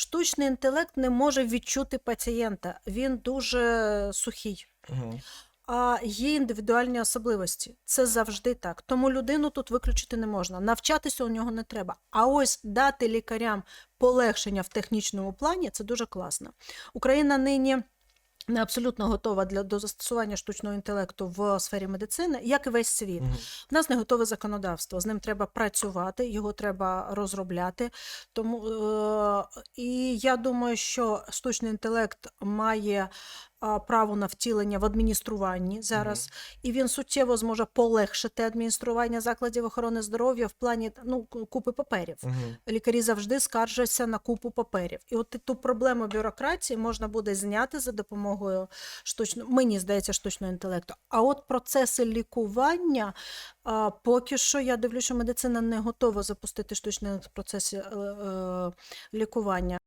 Штучний інтелект не може відчути пацієнта, він дуже сухий. Угу. А є індивідуальні особливості. Це завжди так. Тому людину тут виключити не можна. Навчатися у нього не треба. А ось дати лікарям полегшення в технічному плані це дуже класно. Україна нині. Не абсолютно готова для до застосування штучного інтелекту в сфері медицини, як і весь світ. Угу. В нас не готове законодавство. З ним треба працювати, його треба розробляти. Тому е, і я думаю, що штучний інтелект має право на втілення в адмініструванні зараз, і він суттєво зможе полегшити адміністрування закладів охорони здоров'я в плані ну купи паперів. Угу. Лікарі завжди скаржаться на купу паперів. І от ту проблему бюрократії можна буде зняти за допомогою штучного, мені здається, штучного інтелекту. А от процеси лікування, а, поки що я дивлюся, що медицина не готова запустити штучний процес е, е, лікування.